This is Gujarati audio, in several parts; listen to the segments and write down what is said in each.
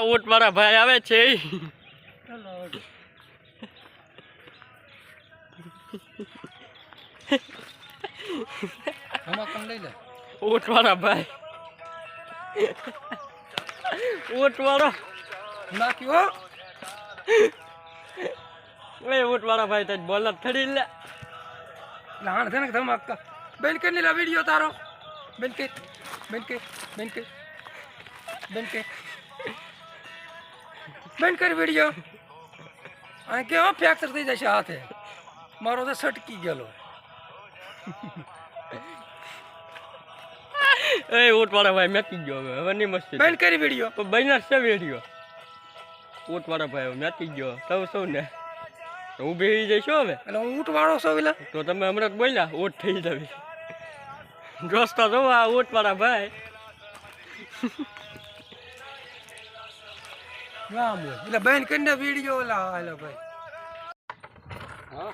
ઊંટ વાળા ભાઈ આવે છે. ઊંટ વાળા ભાઈ. ઊંટ વાળો નાખ્યો એ ઊંટ વાળા ભાઈ તો બોલર થડી લે. લાણ છે ને ધમાકા બેન કે નીલા વિડિયો તારો? બેન કે બેન કે બેન કે બેન કે. બેન કરી વીડિયો આ કેવો ફ્રેક્ચર થઈ જશે હાથે. મારો તો સટકી ગયેલો. એ ઓટવાળા ભાઈ મેકી ગયો હવે હવે નહીં મસ્તી બેન કરી વીડિયો તો બન્યા છે વીડિયો ઊંટ વાળા ભાઈ હવે મેકી ગયો. તો સૌ ને. તો ઊભી રહી જઈશું હવે. એટલે હું ઊંટવાળો છો વિલા તો તમે હમણાં બોલ્યા ઓટ થઈ જવી. જોસ્તા જો આ ઓટવાળા વાળા ભાઈ. રામ હોય એટલે બેન કરીને વીડિયો ઓલા હાલો ભાઈ. હા?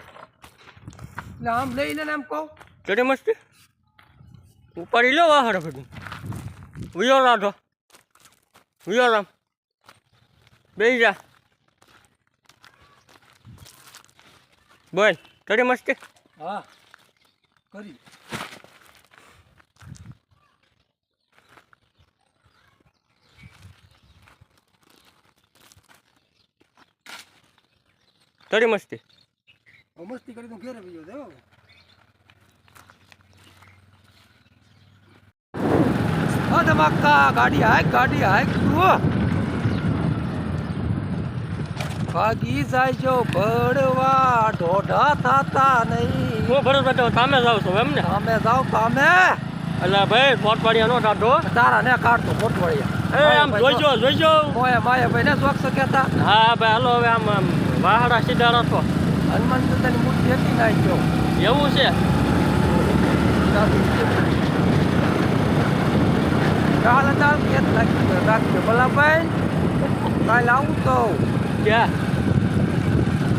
એટલે આમ લઈ લે આમ કહું. ચડે મસ્તી? ઉપાડી લો વાહર બધું. ઉયો રાધો. ઉયો રામ. બે જા. બોલ ચડે મસ્તી? હા કરી. ચડે મસ્તી. મસ્તી કરી તું ઘેરે બીજો દેવો ધમાકા ગાડી હાક ગાડી તું ભાગી જાય જો ભડવા ઢોઢા થતા નહીં. હું ભરોસ બેઠો સામે જાવ છું એમ ને? સામે જાવ સામે. એટલે ભાઈ મોટવાડિયા નો કાઢો. તારા ને કાઢતો મોટવળિયા એ આમ જોઈજો જોઈજો. મોયા માયા ભાઈ ને શોખ શક્યા હા ભાઈ હાલો હવે આમ આમ. વાહડા સીધા રાખો હનુમાન દાદાની મૂર્તિ હતી નાખ્યો એવું છે? ચાલ ચાલ કેત નાખ્યો રાખજો. ભલા ભાઈ કાલ આવું તો. ક્યાં?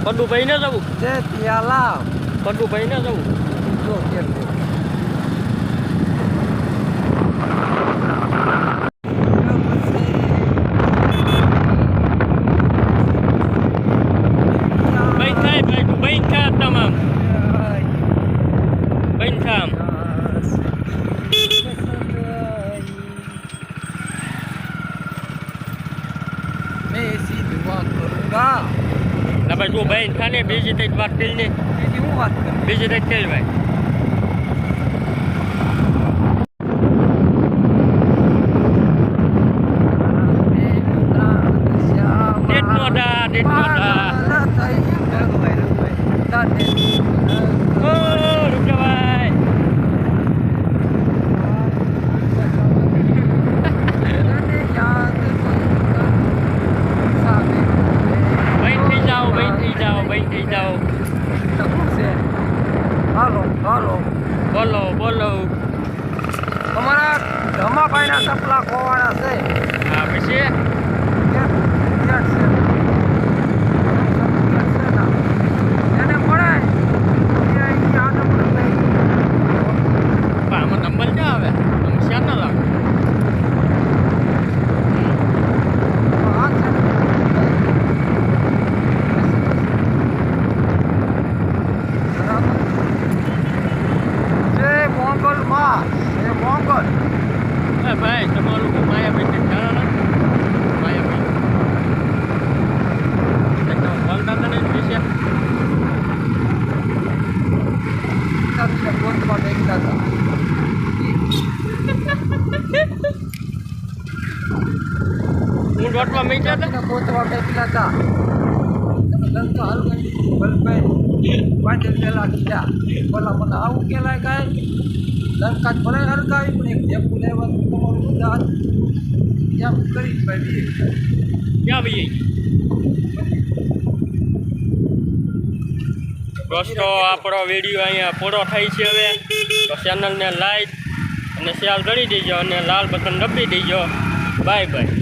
પડુભાઈ ને જવું? તે ત્યાં લાવ પડુભાઈ ને જવું? જો કેત ભાઈ થાય ભાઈ ભાઈ થા તમામ ભાઈ થામ મેં સીધી વાત કरूंगा ના ભાઈ તું ને બીજી તઈ વાત કરી ને બીજી હું વાત કરું? બીજી કરી ભાઈ દેખનો દા દેખનો દા ઓ રૂપિયા ભાઈ ભાઈ થઈ જાઓ ભાઈ ભાઈ થઈ જાઓ હાલો હાલો બોલો બોલો. તમારા ધમાભાઈના સપલા ખોવાના છે. હા પછી ક્યાં- ક્યાં છે? એને મળે એ અહીંથી આગળ પણ નહીં. પણ આમાં નંબર ક્યાં આવે આમ શ્યામ ના લાગે આ છે ને. બરાબર. જય મોંગલમાં જય મોંગલ એ ભાઈ તમારું માયાભાઈ ને ખ્યાલ આવે માયાભાઈ એકદમ બોલતા હતા ને વિશે સાથે ગોતમાં દેખતા હતા હું મીઠા હતા? ગોતવા બેઠેલા હતા. લંકા હલવાઈ બલભાઈ પાંચ પેલા કીધા. બોલા મને આવું કેલાય કાંઈ? લંકા ભલે હરકાવી પણ એક જેપુ લેવાનું તમારું કરી ભાઈ ક્યાં ભાઈ દોસ્તો આપણો વીડિયો અહીંયા પૂરો થાય છે હવે. તો ચેનલને લાઈક અને શેર કરી દેજો અને લાલ બટન દબી દેજો. Bye bye